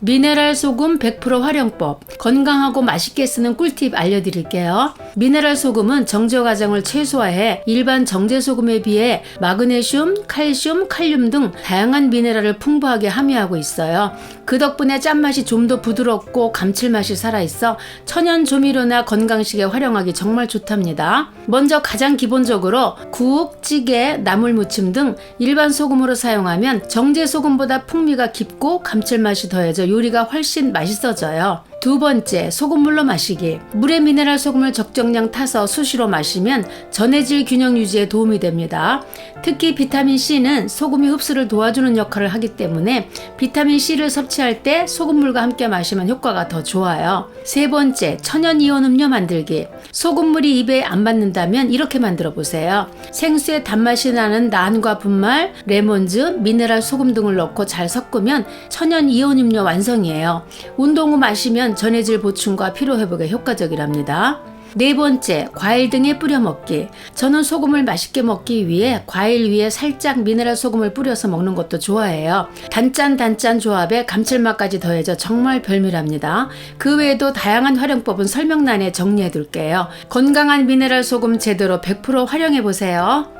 미네랄 소금 100% 활용법. 건강하고 맛있게 쓰는 꿀팁 알려드릴게요. 미네랄 소금은 정제 과정을 최소화해 일반 정제 소금에 비해 마그네슘, 칼슘, 칼륨 등 다양한 미네랄을 풍부하게 함유하고 있어요. 그 덕분에 짠맛이 좀 더 부드럽고 감칠맛이 살아있어 천연 조미료나 건강식에 활용하기 정말 좋답니다. 먼저 가장 기본적으로 국, 찌개, 나물 무침 등 일반 소금으로 사용하면 정제 소금보다 풍미가 깊고 감칠맛이 더해져 요리가 훨씬 맛있어져요. 두 번째, 소금물로 마시기. 물에 미네랄 소금을 적정량 타서 수시로 마시면 전해질 균형 유지에 도움이 됩니다. 특히 비타민 C는 소금이 흡수를 도와주는 역할을 하기 때문에 비타민 C를 섭취할 때 소금물과 함께 마시면 효과가 더 좋아요. 세 번째, 천연 이온 음료 만들기. 소금물이 입에 안 받는다면 이렇게 만들어 보세요. 생수에 단맛이 나는 난과 분말, 레몬즙, 미네랄 소금 등을 넣고 잘 섞으면 천연 이온 음료 완성이에요. 운동 후 마시면 전해질 보충과 피로 회복에 효과적이랍니다. 네 번째, 과일 등에 뿌려 먹기. 저는 소금을 맛있게 먹기 위해 과일 위에 살짝 미네랄 소금을 뿌려서 먹는 것도 좋아해요. 단짠 단짠 조합에 감칠맛까지 더해져 정말 별미랍니다. 그 외에도 다양한 활용법은 설명란에 정리해 둘게요. 건강한 미네랄 소금 제대로 100% 활용해 보세요.